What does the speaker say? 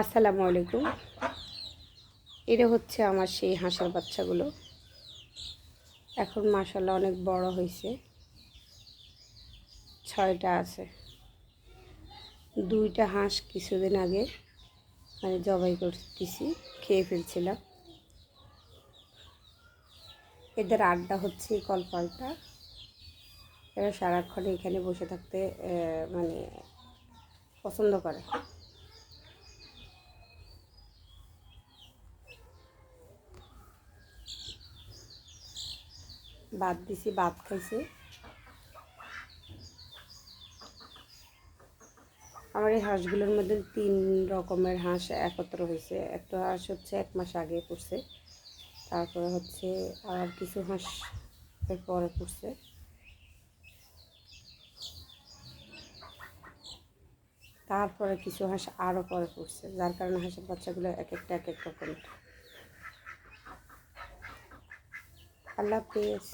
আসসালামু আলাইকুম। এটা হচ্ছে আমার সেই হাঁসের বাচ্চাগুলো। এখন মাসাল্লাহ অনেক বড় হয়েছে ছয়টা আছে। দুইটা হাঁস কিছুদিন আগে মানে জবাই করতেছি, খেয়ে ফেলছিলাম। এদের আড্ডা হচ্ছে কলপালটা। এরা সারাক্ষণ এখানে বসে থাকতে মানে পছন্দ করে। ভাত দিছি ভাত খাইছে। আমার এই হাঁসগুলোর মধ্যে তিন রকমের হাঁস একত্র হয়েছে। একটা হাঁস হচ্ছে এক মাস আগে পড়ছে, তারপরে হচ্ছে আর কিছু হাঁস পরে পড়ছে। তারপরে কিছু হাঁস আরও পরে পড়ছে, যার কারণে হাঁসের বাচ্চাগুলো এক একটা এক এক রকমের আল্লাহ হাফেজ